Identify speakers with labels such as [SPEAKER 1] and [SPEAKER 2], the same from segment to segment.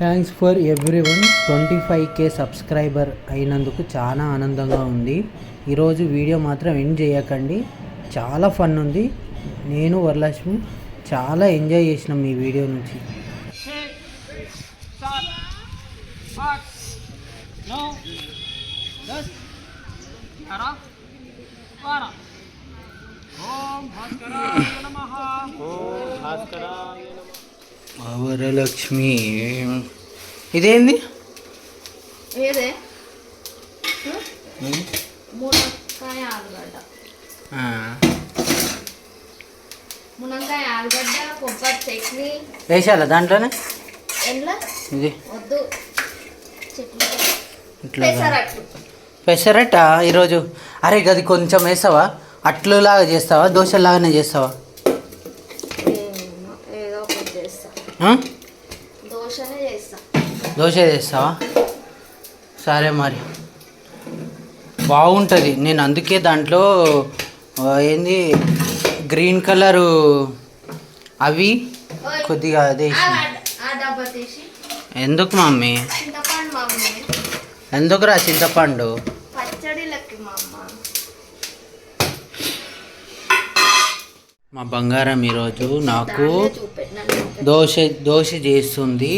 [SPEAKER 1] Thanks for everyone twenty five K subscriber అయినందుకు చాలా ఆనందంగా ఉంది. ఈరోజు వీడియో మాత్రం ఎండ్ చేయకండి. చాలా ఫన్ ఉంది. నేను వరలక్ష్మి చాలా ఎంజాయ్ చేసినాం మీ వీడియో నుంచి.
[SPEAKER 2] ఓం భాస్కరాయ నమః ఓం భాస్కరాయ
[SPEAKER 1] వరలక్ష్మి ఇదేంది?
[SPEAKER 3] ఏదే? మునక్కాయ ఆలుగడ్డ.
[SPEAKER 1] ఆ,
[SPEAKER 3] మునక్కాయ ఆలుగడ్డ కొబ్బరి చట్నీ.
[SPEAKER 1] వేసాలా దాంట్లోనే? ఇది.
[SPEAKER 3] వద్దు. పెసరట్ట?
[SPEAKER 1] ఈరోజు? అరే గది కొంచెం వేస్తావా? అట్లులాగా చేస్తావా? దోశలాగానే చేస్తావా
[SPEAKER 3] ఏమో, ఏదో ఒకటి చేస్తా
[SPEAKER 1] ఆ?
[SPEAKER 3] దోశనే చేస్తా
[SPEAKER 1] దోశ చేస్తావా? సరే మరి. బాగుంటుంది. నేను అందుకే దాంట్లో ఏంది గ్రీన్ కలరు అవి కొద్దిగా అదే
[SPEAKER 3] ఆ
[SPEAKER 1] వేసిన.
[SPEAKER 3] గడ్డ- ఆ డబ్బా తీసి.
[SPEAKER 1] ఎందుకు మమ్మీ? ఎందుకురా చింతపండు?
[SPEAKER 3] మా
[SPEAKER 1] బంగారం ఈరోజు నాకు. దోశ దోశ చేస్తుంది.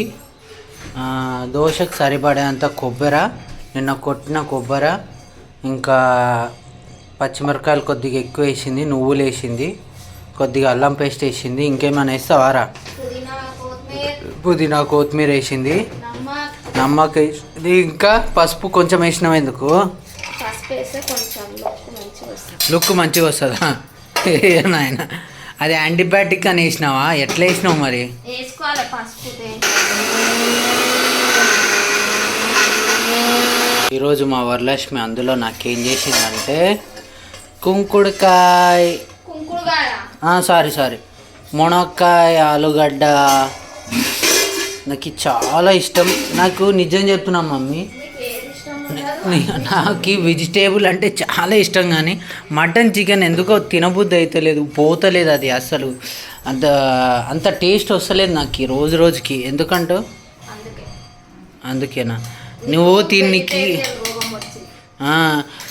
[SPEAKER 1] దోశకు సరిపడేంత కొబ్బరి నిన్న కొట్టిన కొబ్బరి ఇంకా పచ్చిమిరకాయలు కొద్దిగా ఎక్కువ వేసింది నువ్వులు వేసింది కొద్దిగా అల్లం పేస్ట్ వేసింది ఇంకేమైనా వేస్తావారా
[SPEAKER 3] పుదీనా కొత్తిమీర.
[SPEAKER 1] పుదీనా కొత్తిమీర వేసింది.
[SPEAKER 3] నమ్మక్.
[SPEAKER 1] ఇంకా పసుపు కొంచెం వేసినాం ఎందుకు? లుక్ మంచిగా వస్తుందా? నాయన. అది యాంటీబయాటిక్ అని వేసినావా? ఎట్లా వేసినావు మరి?
[SPEAKER 3] వేసుకోవాలి పసుపు తే-
[SPEAKER 1] ఈరోజు మా వరలక్ష్మి అందులో నాకేం చేసిందంటే కుంకుడుకాయ. Sorry sorry. మునక్కాయ ఆలుగడ్డ. నాకు చాలా ఇష్టం. నాకు నిజం చెప్తున్నా మమ్మీ. నాకు వెజిటేబుల్ అంటే చాలా ఇష్టం కానీ మటన్ చికెన్ ఎందుకో తినబుద్ధి అయితలేదు పోతలేదు అది అసలు అంత అంత టేస్ట్ వస్తలేదు నాకు రోజు రోజుకి. ఎందుకంటూ?
[SPEAKER 3] అందుకే.
[SPEAKER 1] అందుకేనా? నువ్వు తిన్నికి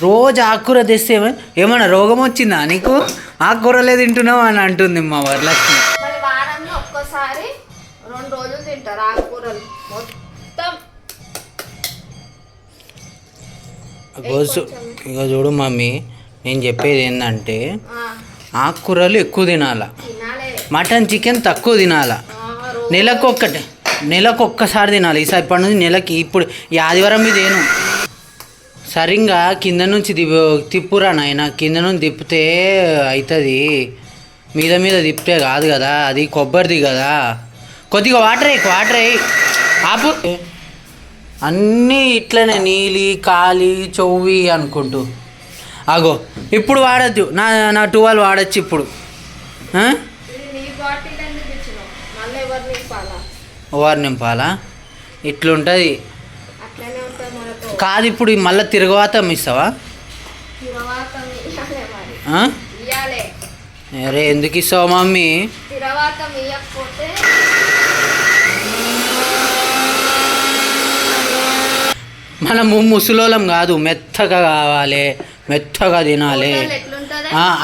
[SPEAKER 1] రోజు ఆకుకూర తెస్తే ఏమ- ఏమన్నా రోగం వచ్చిందా నీకు? ఆకుకూరలే తింటున్నావు అని అంటుంది మా వరలక్ష్మి.
[SPEAKER 3] రెండు రోజులు తింటారు ఆకుకూరలు.
[SPEAKER 1] రోజు ఇక చూడు మమ్మీ నేను చెప్పేది ఏంటంటే ఆకుకూరలు ఎక్కువ తినాల? మటన్ చికెన్ తక్కువ తినాల? నెలకు ఒక్కటే నెలకు ఒక్కసారి తినాలి. ఈసారి ఇప్పటి నుంచి నెలకి ఇప్పుడు ఈ ఆదివారం మీద ఏను. సరిగ్గా కింద నుంచి తిప్పురా నాయన. కింద నుంచి తిప్పితే అవుతుంది మీద మీద తిప్పితే కాదు కదా అది కొబ్బరిది కదా. కొద్దిగా వాటర్ వేయి వాటర్ వేయి. ఆపు. అన్నీ ఇట్లనే నీలి కాలి చెవి అనుకుంటూ. అగో ఇప్పుడు వాడద్దు. నా నా టువల్ వాడచ్చు ఇప్పుడు. ఓవర్ నింపాలా ఇట్లుంటుంది. కాదు ఇప్పుడు మళ్ళీ తిరగవాత ఇస్తావా అరే ఎందుకు ఇస్తావు మమ్మీ
[SPEAKER 3] తిరవాతం ఇయ్యకపోతే
[SPEAKER 1] మనము ముసలోళ్ళం కాదు మెత్తగా కావాలి మెత్తగా తినాలి.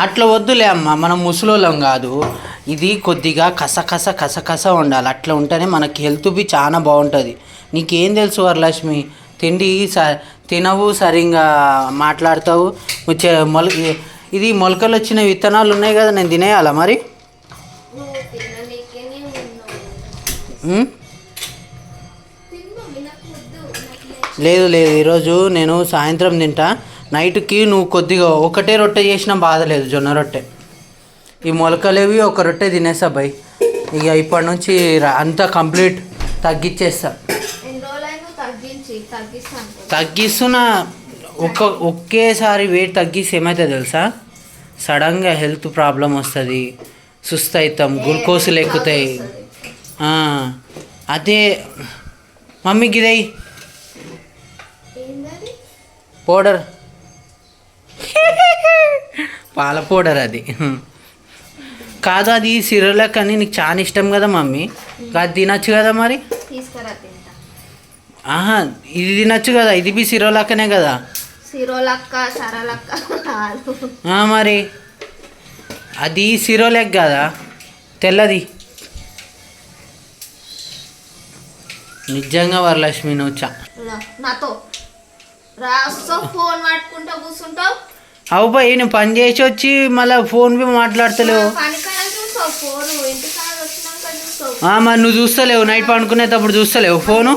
[SPEAKER 1] అట్లా వద్దులే అమ్మ మనం ముసలోళ్ళం కాదు. ఇది కొద్దిగా కసకస కసకస ఉండాలి. అట్లా ఉంటేనే మనకి హెల్త్ బి చాలా బాగుంటుంది. నీకేం తెలుసు వరలక్ష్మి? తిండి స తినవు సరిగా మాట్లాడతావు. మొల ఇది మొలకలు వచ్చిన విత్తనాలు ఉన్నాయి కదా నేను తినేయాలా మరి? లేదు లేదు. ఈరోజు నేను సాయంత్రం తింటా. నైట్కి నువ్వు కొద్దిగా ఒకటే రొట్టె చేసినా బాధ లేదు జొన్న రొట్టె. ఈ మొలకలేవి ఒక రొట్టె తినేస్తా బై. ఇక ఇప్పటి నుంచి అంతా కంప్లీట్ తగ్గించేస్తా తగ్గిస్తున్నా. ఒక్క ఒకేసారి వెయిట్ తగ్గిస్తే ఏమవుతుంది తెలుసా? సడన్గా హెల్త్ ప్రాబ్లం వస్తుంది సుస్థ అవుతాం గ్లూకోజులు ఎక్కుతాయి అదే. మమ్మీకి ఇదై. పౌడర్. పాల పౌడర్ అది. కాదు అది సిరలక్ అని నీకు చాలా ఇష్టం కదా మమ్మీ. అది తినచ్చు కదా మరి? ఆహా ఇది తినచ్చు కదా. ఇది బి సిరోలక్కనే కదా. మరి. అది సిరోలెక్ కదా. తెల్లది. నిజంగా వరలక్ష్మి నువ్వు చా
[SPEAKER 3] నాతో. రాస్తావు ఫోన్ పట్టుకుంటా కూర్చుంటావు?
[SPEAKER 1] అవు పోయి నువ్వు పని చేసి వచ్చి మళ్ళీ ఫోన్ బి మాట్లాడతలేవు. మరి నువ్వు చూస్తలేవు నైట్ పండుకునేటప్పుడు చూస్తలేవు ఫోను?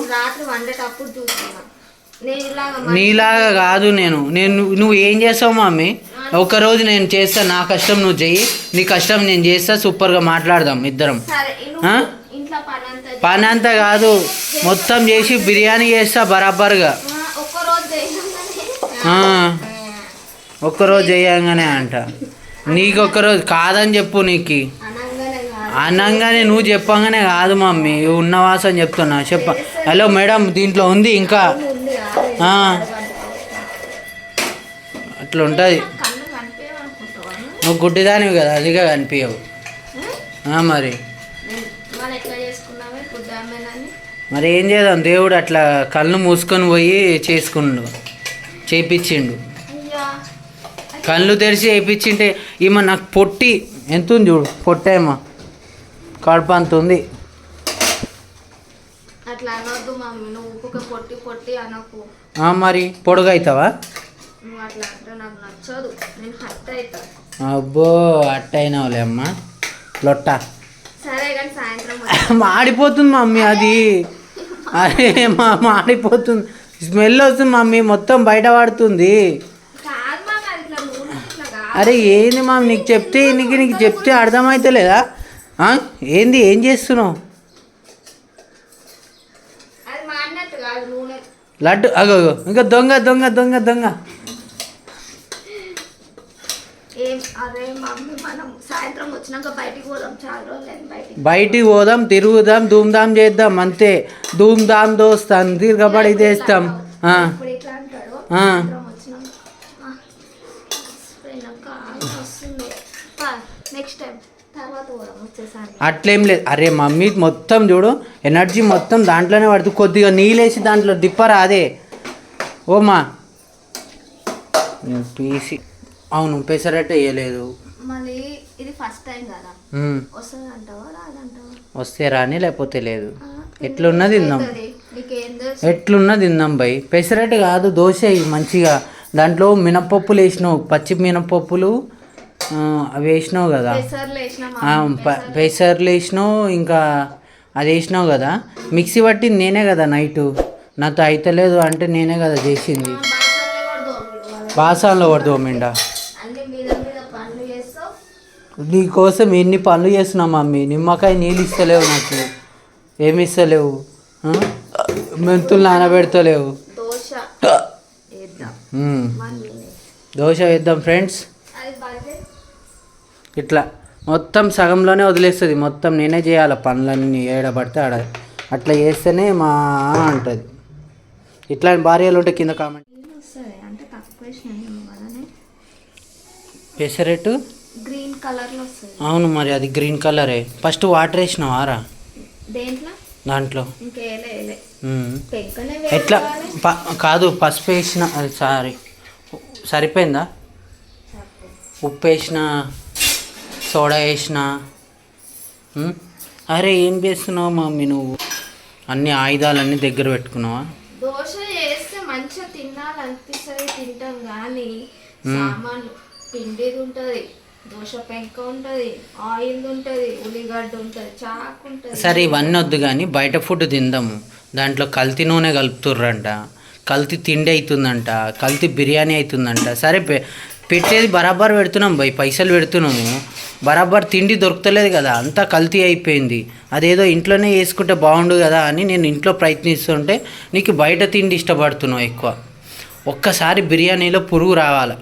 [SPEAKER 1] నీలాగా కాదు నేను. నేను నువ్వు ఏం చేస్తావు మమ్మీ ఒకరోజు నేను చేస్తా నా కష్టం నువ్వు చెయ్యి. నీ కష్టం నేను చేస్తా సూపర్గా మాట్లాడదాం ఇద్దరం.
[SPEAKER 3] పని అంతా
[SPEAKER 1] కాదు మొత్తం చేసి బిర్యానీ చేస్తా బరాబర్గా
[SPEAKER 3] ఆ, ఒక్క రోజు చేయగానే
[SPEAKER 1] ఆ, ఒక్కరోజు చేయంగానే అంట. నీకు ఒక్కరోజు కాదని చెప్పు నీకు.
[SPEAKER 3] అనంగానే
[SPEAKER 1] నువ్వు చెప్పంగానే కాదు మమ్మీ. ఉన్న వాసన చెప్తున్నా. చెప్ప. హలో మేడం దీంట్లో ఉంది ఇంకా. అట్లా ఉంటుంది నువ్వు గుడ్డిదానివి కదా అదిగా కనిపించవు మరి. మరి ఏం చేద్దాం? దేవుడు అట్లా కళ్ళు మూసుకొని పోయి చేసుకుండు. చేపించిండు.
[SPEAKER 3] అయ్యా.
[SPEAKER 1] కళ్ళు తెరిచి వేయించింటే ఈమె నాకు పొట్టి ఎంత ఉంది చూడు పొట్టేమో కడుపు అంత ఉంది మరి పొడుగు అవుతావా
[SPEAKER 3] నువ్వు అట్లా అంటే నాకు నచ్చదు నేను హట్ అవుతా
[SPEAKER 1] అబ్బో అట్టయినావులే అమ్మ. లొట్ట. మాడిపోతుంది మమ్మీ అది. అరే మా మాడిపోతుంది. స్మెల్ వస్తుంది మమ్మీ మొత్తం బయట పడుతుంది. అరే ఏంది మామ నీకు చెప్తే నీకు నీకు చెప్తే అర్థమైతలేదా? ఆ? ఏంది ఏం చేస్తున్నావు? లడ్డు అగో అగో. ఇంకా దొంగ దొంగ దొంగ దొంగ.
[SPEAKER 3] ఏం అరే మమ్మీ మనం సాయంత్రం వచ్చినాక బయటికి పోదాం చాలా రోజులు బయటికి.
[SPEAKER 1] బయటికి పోదాం తిరుగుదాం ధూమ్ధామ్ చేద్దాం అంతే. ధూమ్ధామ్ దోస్తాం తిరగబడి చేస్తాం. ఆ,
[SPEAKER 3] ఇప్పుడు ఇట్లా అంటాడు
[SPEAKER 1] ఆ.
[SPEAKER 3] సాయంత్రం వచ్చినాక ఆ, పోయినాక ఆమె వస్తుంది. నెక్స్ట్ టైం తర్వాత పోదాం వచ్చేసారి
[SPEAKER 1] అట్లేం లేదు. అరే మమ్మీ మొత్తం చూడు ఎనర్జీ మొత్తం దాంట్లోనే పడుతుంది కొద్దిగా నీళ్ళేసి దాంట్లో డిప్పరా అదే ఓమా పీసి అవును పెసరట్టు వేయలేదు.
[SPEAKER 3] మళ్ళీ ఇది ఫస్ట్ టైం కదా.
[SPEAKER 1] ఉమ్,
[SPEAKER 3] వస్తుంది అంటావా రాదంటావా
[SPEAKER 1] వస్తే రాని లేకపోతే లేదు.
[SPEAKER 3] ఆ,
[SPEAKER 1] ఎట్లున్నది తిందాం.
[SPEAKER 3] అవుతుంది. నీకేం తెలుసు?
[SPEAKER 1] ఎట్లున్నా తిందాం బై. పెసరట్టు కాదు దోశ ఇవి మంచిగా. దాంట్లో మినపప్పులు వేసినావు పచ్చి మినపప్పులు ఆ, అవి వేసినావు కదా.
[SPEAKER 3] పెసర్లు వేసిన
[SPEAKER 1] ఆ, ప- పెసర్లు వేసినావు ఇంకా అది వేసినావు కదా. మిక్సీ పట్టింది నేనే కదా నైటు. నాతో అయితలేదు అంటే నేనే కదా చేసింది. బాసాన్లో పడుతూ మిండా
[SPEAKER 3] అన్ని మీద మీద పనులు చేస్తావు
[SPEAKER 1] నీకోసం ఎన్ని పనులు చేస్తున్నావు మమ్మీ నిమ్మకాయ నీళ్ళు ఇస్తలేవు నాకు. ఏమి ఇస్తలేవు? మెంతులు నానబెడతలేవు.
[SPEAKER 3] దోశ వేద్దాం
[SPEAKER 1] ఫ్రెండ్స్. ఇట్లా మొత్తం సగంలోనే వదిలేస్తుంది. మొత్తం నేనే చేయాలి పనులన్నీ ఏడబడితే ఆడ. అట్లా చేస్తేనే మా అంటుంది. ఇట్లాంటి భార్యలు ఉంటే కింద కామెంట్ పెసరెట్టు?
[SPEAKER 3] గ్రీన్ కలర్లో వస్తుంది.
[SPEAKER 1] అవును మరి అది గ్రీన్ కలరే ఫస్ట్ వాటర్ వేసినావా రా?
[SPEAKER 3] దేంట్లో?
[SPEAKER 1] దాంట్లో.
[SPEAKER 3] ఇంకేలే
[SPEAKER 1] ఎట్లా? కాదు పసుపు వేసిన సారీ. సరిపోయిందా? ఉప్పు వేసిన సోడా వేసిన? అరే ఏం చేస్తున్నావు మమ్మీ నువ్వు? అన్ని ఆయుధాలన్నీ దగ్గర పెట్టుకున్నావా?
[SPEAKER 3] దోశ చేస్తే మంచిగా తినాలనిపిస్తుంది తింటాం కానీ సామాన్లు పిండిది ఉంటుంది దోశ పెంక ఉంటుంది ఆయిల్ ఉంటుంది ఉల్లిగడ్డ ఉంటుంది చాకు ఉంటుంది
[SPEAKER 1] సరే ఇవన్నీ వద్దు కానీ బయట ఫుడ్ తిందాము. దాంట్లో కల్తీ నూనె కలుపుతుర్రంట కల్తీ తిండి అవుతుందంట కల్తీ బిర్యానీ అవుతుందంట సరే పె- పెట్టేది బరాబర్ పెడుతున్నాం భయ్ పైసలు పెడుతున్నాము. బరాబర్ తిండి దొరుకుతలేదు కదా అంతా కల్తీ అయిపోయింది. అదేదో ఇంట్లోనే వేసుకుంటే బాగుండు కదా అని నేను ఇంట్లో ప్రయత్నిస్తుంటే నీకు బయట తిండి ఇష్టపడుతున్నావు ఎక్కువ. ఒక్కసారి బిర్యానీలో పురుగు రావాలి.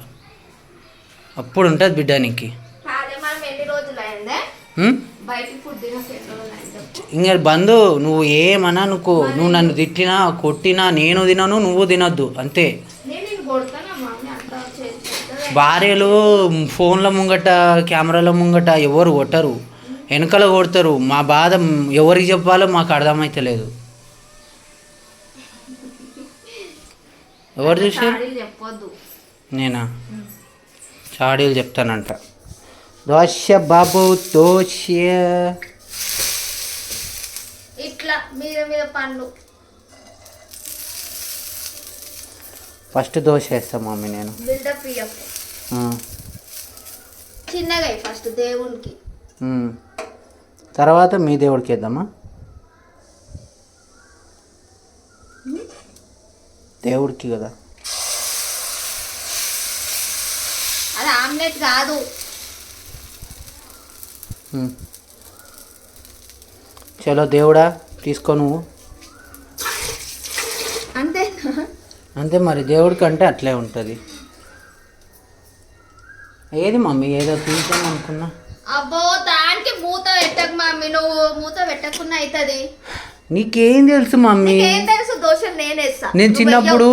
[SPEAKER 1] అప్పుడు ఉంటుంది బిడ్డ నీకు. ఇంకా బంధు నువ్వు ఏమన్నా నువ్వు నువ్వు నన్ను తిట్టినా కొట్టినా నేను తినను నువ్వు తినద్దు అంతే. భార్యలు ఫోన్ల ముంగట కెమెరాల ముంగట ఎవరు కొట్టరు. వెనకలు కొడతారు. మా బాధ ఎవరికి చెప్పాలో మాకు అర్థమైతలేదు. ఎవరు చూసారు నేనా? చాడీలు చెప్తానంట. దోశ బాబు దోశ
[SPEAKER 3] ఇట్లా మీద మీద పండ్లు
[SPEAKER 1] ఫస్ట్ దోశ వేస్తాం మమ్మీ నేను.
[SPEAKER 3] బిల్డప్ ఇయ్యకు. చిన్నగా ఫస్ట్ దేవునికి.
[SPEAKER 1] తర్వాత మీ దేవుడికి వేద్దామా? దేవుడికి కదా
[SPEAKER 3] అది ఆమ్లెట్ కాదు.
[SPEAKER 1] చలో దేవుడా తీసుకో నువ్వు.
[SPEAKER 3] అంతేనా?
[SPEAKER 1] అంతే మరి దేవుడికి అంటే అట్లే ఉంటుంది. ఏది మమ్మీ ఏదో తీసాను అనుకున్నా.
[SPEAKER 3] అబ్బో దానికి మూత పెట్టకు మమ్మీ నువ్వు మూత పెట్టకుండా అవుతుంది
[SPEAKER 1] నీకేం తెలుసు మమ్మీ?
[SPEAKER 3] తెలుసు? దోశ నేనేస్తా
[SPEAKER 1] నేను చిన్నప్పుడు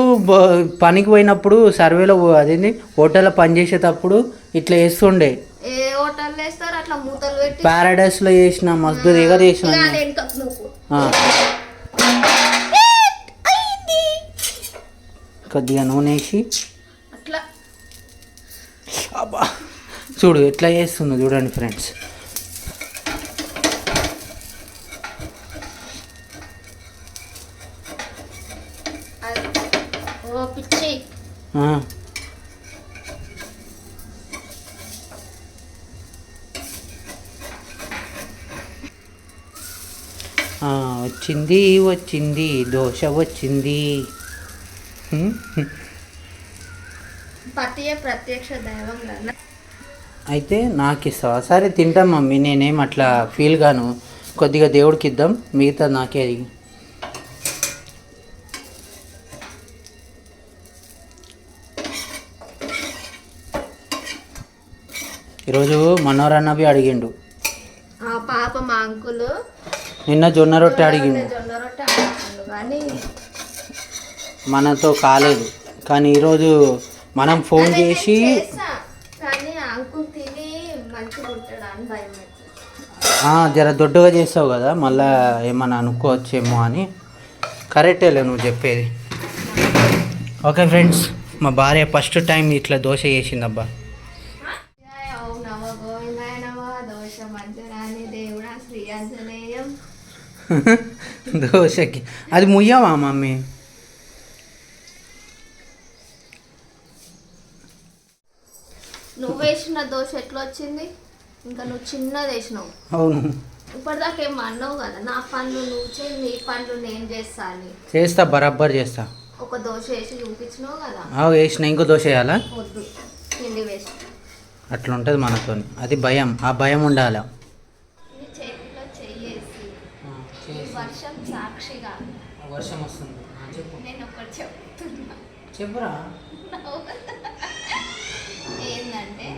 [SPEAKER 1] పనికి పోయినప్పుడు సర్వేలో అదేంటి హోటల్లో పనిచేసేటప్పుడు ఇట్లా వేస్తుండే
[SPEAKER 3] ఏ హోటల్ వేస్తారు అట్లా మూతలు పెట్టి
[SPEAKER 1] పారాడైస్లో చేసిన మస్తు దిగ చేసిన. కొద్దిగా నూనె వేసి.
[SPEAKER 3] అట్లా.
[SPEAKER 1] అబ్బా. చూడు ఎట్లా చేస్తుందో చూడండి ఫ్రెండ్స్
[SPEAKER 3] అది ఓ పిచ్చి
[SPEAKER 1] వచ్చింది వచ్చింది దోశ వచ్చింది.
[SPEAKER 3] ప్రత్యక్ష దైవం
[SPEAKER 1] అయితే నాకు ఇస్తావా సరే తింటాం మమ్మీ నేనేం అట్లా ఫీల్ గాను. కొద్దిగా దేవుడికి ఇద్దాం మిగతా నాకే అది ఈరోజు మనోరన్నవి అడిగిండు.
[SPEAKER 3] పాప మా అంకులు
[SPEAKER 1] నిన్న జొన్న రొట్టె అడిగిండు
[SPEAKER 3] జొన్న రొట్టె అడిగాడు కానీ
[SPEAKER 1] మనతో కాలేదు కానీ ఈరోజు మనం ఫోన్ చేసి
[SPEAKER 3] చేసా. కానీ ఆ అంకుల్ తిని మంచిగా ఉంటాడు అని భయం అవుతుంది.
[SPEAKER 1] "ఆ, జర దొడ్డుగా చేస్తావు కదా మళ్ళా ఏమన్నా అనుకోవచ్చేమో అని కరెక్టేలే నువ్వు చెప్పేది ఓకే ఫ్రెండ్స్ మా భార్య ఫస్ట్ టైం ఇట్లా దోశ చేసిందబ్బా
[SPEAKER 3] జయ ఓం నమ గోవిందాయ నమ దోష మంజరాని దేవుడా శ్రీ ఆంజనేయం
[SPEAKER 1] దోశకి అది ముయ్యవా మమ్మీ
[SPEAKER 3] నువ్వు వేసిన దోశ ఎట్లా వచ్చింది ఇంకా నువ్వు చిన్నది వేసినావు.
[SPEAKER 1] అవును.
[SPEAKER 3] ఇప్పటిదాకా ఏమో అన్నావు కదా నా పనులు నువ్వు చేయి నీ పనులు నేను చేస్తా అని.
[SPEAKER 1] చేస్తా బరాబర్ చేస్తా.
[SPEAKER 3] ఒక దోశ వేసి చూపించినావు కదా.
[SPEAKER 1] ఆ, వేసిన ఇంకో దోశ వేయాలా?
[SPEAKER 3] వద్దు పిండి వేసి.
[SPEAKER 1] అట్లా ఉంటుంది మనతో అది భయం ఆ భయం ఉండాలి
[SPEAKER 3] నీ చేతిలో చెయ్యేసి ఈ వర్షం సాక్షిగా
[SPEAKER 1] వర్షం వస్తుంది చెప్పు
[SPEAKER 3] నేను ఒకటి చెప్తున్నా
[SPEAKER 1] చెప్పురా.
[SPEAKER 3] ఏంటంటే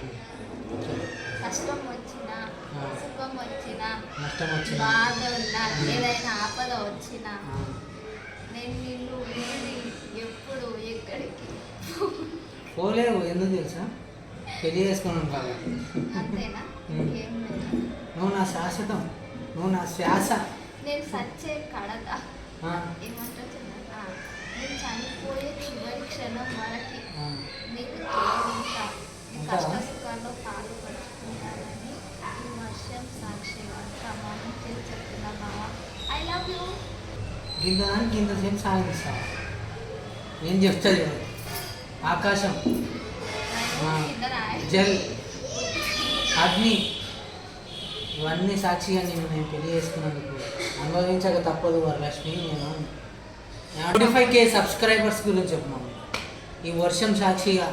[SPEAKER 3] కష్టం వచ్చినా సుఖం వచ్చినా
[SPEAKER 1] నష్టం వచ్చింది
[SPEAKER 3] బాధ ఉన్నా ఏదైనా ఆపద వచ్చినా నేను నిన్ను వీడి ఎప్పుడు ఎక్కడికి
[SPEAKER 1] పోలేవు ఎందుకు తెలుసా? పెళ్ళి చేసుకున్నాం కాబట్టి నువ్వు నా శాశ్వతం నువ్వు నా శ్వాస.
[SPEAKER 3] నేను సచ్చే కడత.
[SPEAKER 1] ఆ,
[SPEAKER 3] ఏమంటా చిన్న ఆ, నేను చనిపోయే చివరి క్షణం వరకు
[SPEAKER 1] ఆ.
[SPEAKER 3] నీకు తోడుంటా నీ
[SPEAKER 1] ఉంటావా?
[SPEAKER 3] కష్ట సుఖాల్లో పాలు పంచుకుంటానని ఈ వర్షం సాక్షిగా ప్రమాణం చేసి చెప్తున్నా బావా. ఐ లవ్ యూ
[SPEAKER 1] గింత దానికి ఇంతసేపు సాగిస్తావా నేను చెప్తా ఆకాశం. జల్. అగ్ని. ఇవన్నీ సాక్షిగా నేను నేను పెళ్ళి చేసుకున్నందుకు అనుభవించక తప్పదు వరలక్ష్మి నేను ట్వంటీ ఫైవ్ కే సబ్స్క్రైబర్స్ గురించి చెప్పమను. ఈ వర్షం సాక్షిగా